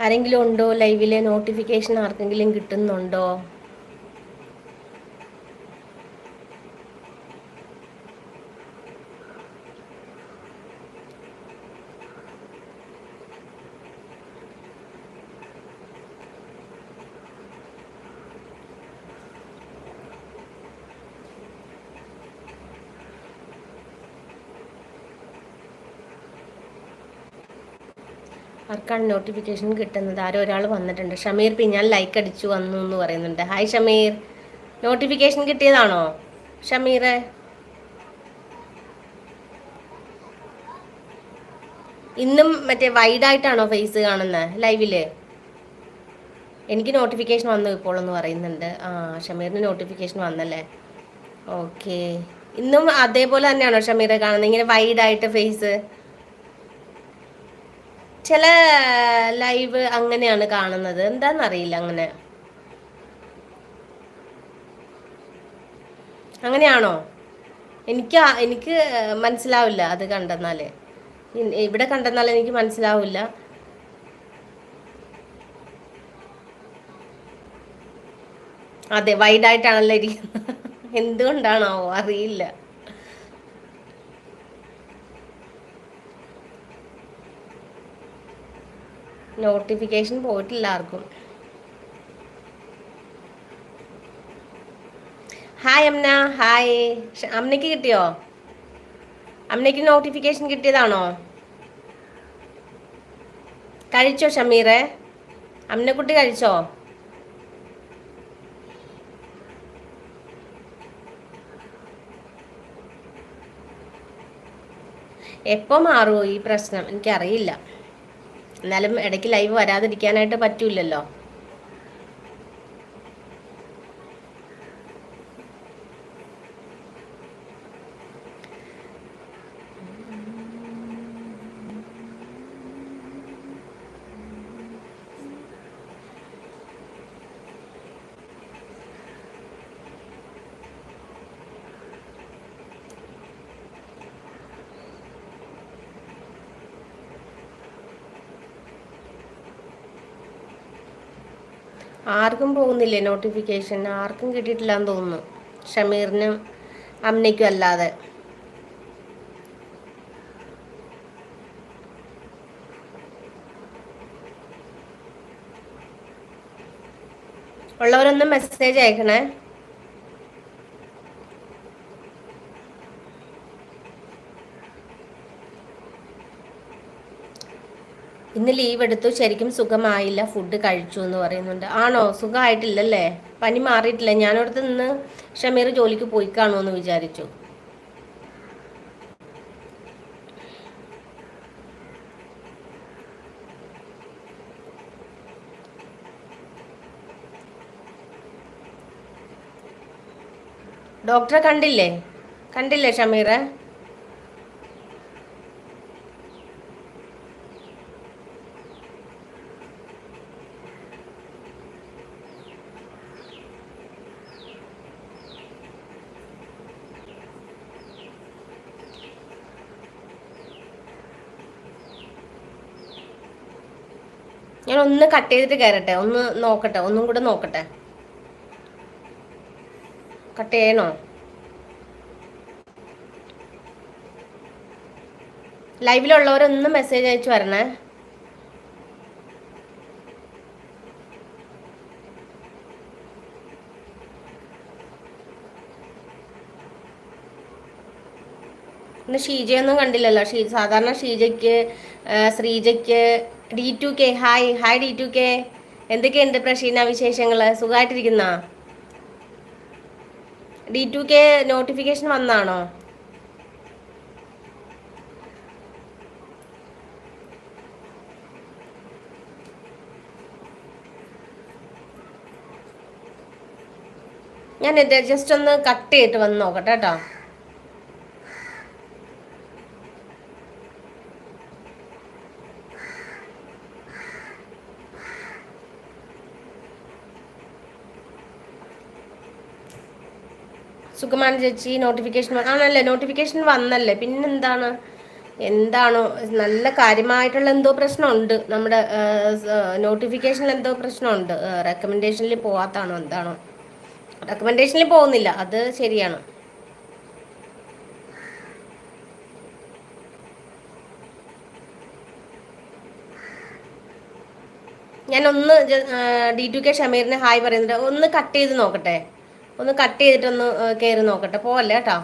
ആരെങ്കിലും ഉണ്ടോ ലൈവിലെ നോട്ടിഫിക്കേഷൻ ആർക്കെങ്കിലും കിട്ടുന്നുണ്ടോ? ആർക്കാണ് നോട്ടിഫിക്കേഷൻ കിട്ടുന്നത്? ആരോ ഒരാൾ വന്നിട്ടുണ്ട്. ഷമീർ പി ഞാൻ ലൈക്ക് അടിച്ചു വന്നു എന്ന് പറയുന്നുണ്ട്. ഹായ് ഷമീർ. നോട്ടിഫിക്കേഷൻ കിട്ടിയതാണോ? ഷമീറെ. ഇന്നും മറ്റേ വൈഡായിട്ടാണോ ഫേസ് കാണുന്നത് ലൈവിൽ എനിക്ക് നോട്ടിഫിക്കേഷൻ വന്നു ഇപ്പോൾ എന്ന് പറയുന്നുണ്ട്. ആ ഷമീറിന് നോട്ടിഫിക്കേഷൻ വന്നല്ലേ? ഓക്കെ ഇന്നും അതേപോലെ തന്നെയാണോ ഷമീറെ കാണുന്നത് ഇങ്ങനെ വൈഡായിട്ട് ഫേസ് ചില ലൈവ് അങ്ങനെയാണ് കാണുന്നത്. എന്താണെന്നറിയില്ല അങ്ങനെ. അങ്ങനെയാണോ? എനിക്ക് എനിക്ക് മനസ്സിലാവില്ല അത് കണ്ടെന്നാൽ. ഇവിടെ കണ്ടെന്നാൽ എനിക്ക് മനസ്സിലാവില്ല. അതെ വൈഡായിട്ടാണല്ലോ ഇരിക്കുന്നത്. എന്തുകൊണ്ടാണോ അറിയില്ല. നോട്ടിഫിക്കേഷൻ പോയിട്ടില്ല ആർക്കും. Hi Amna hi. അമ്മയ്ക്ക് കിട്ടിയോ? അമ്മയ്ക്ക് നോട്ടിഫിക്കേഷൻ കിട്ടിയതാണോ? കഴിച്ചോ ഷമീറെ? അമ്മനെക്കുട്ടി കഴിച്ചോ? എപ്പോൾ മാറുമോ ഈ പ്രശ്നം? എനിക്കറിയില്ല. എന്നാലും ഇടയ്ക്ക് ലൈവ് വരാതിരിക്കാനായിട്ട് പറ്റൂലല്ലോ ആർക്കും പോകുന്നില്ലേ നോട്ടിഫിക്കേഷൻ ആർക്കും കിട്ടിയിട്ടില്ല എന്ന് തോന്നുന്നു. ഷമീറിനും അമ്മയ്ക്കും അല്ലാതെ. ഉള്ളവരൊന്നും മെസ്സേജ് അയക്കണേ. ഇന്ന് ലീവ് എടുത്തു. ശരിക്കും സുഖമായില്ല. ഫുഡ് കഴിച്ചു എന്ന് പറയുന്നുണ്ട്. ആണോ? സുഖമായിട്ടില്ലല്ലേ? പനി മാറിയിട്ടില്ല. ഞാനിവിടുത്തെ നിന്ന് ഷമീർ ജോലിക്ക് പോയി കാണുമെന്ന് വിചാരിച്ചു. ഡോക്ടറെ കണ്ടില്ലേ? കണ്ടില്ലേ ഷമീറെ? ഞാൻ ഒന്ന് കട്ട് ചെയ്തിട്ട് കയറട്ടെ ഒന്ന് നോക്കട്ടെ ഒന്നും കൂടെ നോക്കട്ടെ. കട്ട് ചെയ്യണോ? ലൈവിലുള്ളവരൊന്ന് മെസ്സേജ് അയച്ചു വരണേ. ഷീജയൊന്നും കണ്ടില്ലല്ലോ. ഷീ സാധാരണ ഷീജയ്ക്ക് ശ്രീജയ്ക്ക് D two K. Hi. Hi D two K. എന്തൊക്കെയുണ്ട് പ്രഷീന വിശേഷങ്ങൾ സുഖമായിട്ടിരിക്കുന്ന ഡി ടു കെ നോട്ടിഫിക്കേഷൻ വന്നാണോ? ഞാൻ ജസ്റ്റ് ഒന്ന് കട്ട് ചെയ്തിട്ട് വന്ന് നോക്കട്ടെ കേട്ടോ. സുഖമാണ് ചേച്ചി. നോട്ടിഫിക്കേഷൻ ആണല്ലേ? നോട്ടിഫിക്കേഷൻ വന്നല്ലേ? പിന്നെന്താണ്? എന്താണോ? നല്ല കാര്യമായിട്ടുള്ള എന്തോ പ്രശ്നമുണ്ട്. നമ്മുടെ നോട്ടിഫിക്കേഷനിൽ എന്തോ പ്രശ്നമുണ്ട്. റെക്കമെൻഡേഷനിൽ പോവാത്താണോ? എന്താണോ? റെക്കമെൻഡേഷനിൽ പോകുന്നില്ല. അത് ശരിയാണ്. ഞാൻ ഒന്ന് ഡി ടു കെ ഷമീറിന് ഹായ് പറയുന്നുണ്ട്. ഒന്ന് കട്ട് ചെയ്ത് നോക്കട്ടെ. ഒന്ന് കട്ട് ചെയ്തിട്ടൊന്ന് കയറി നോക്കട്ടെ. പോവല്ലേ കേട്ടോ?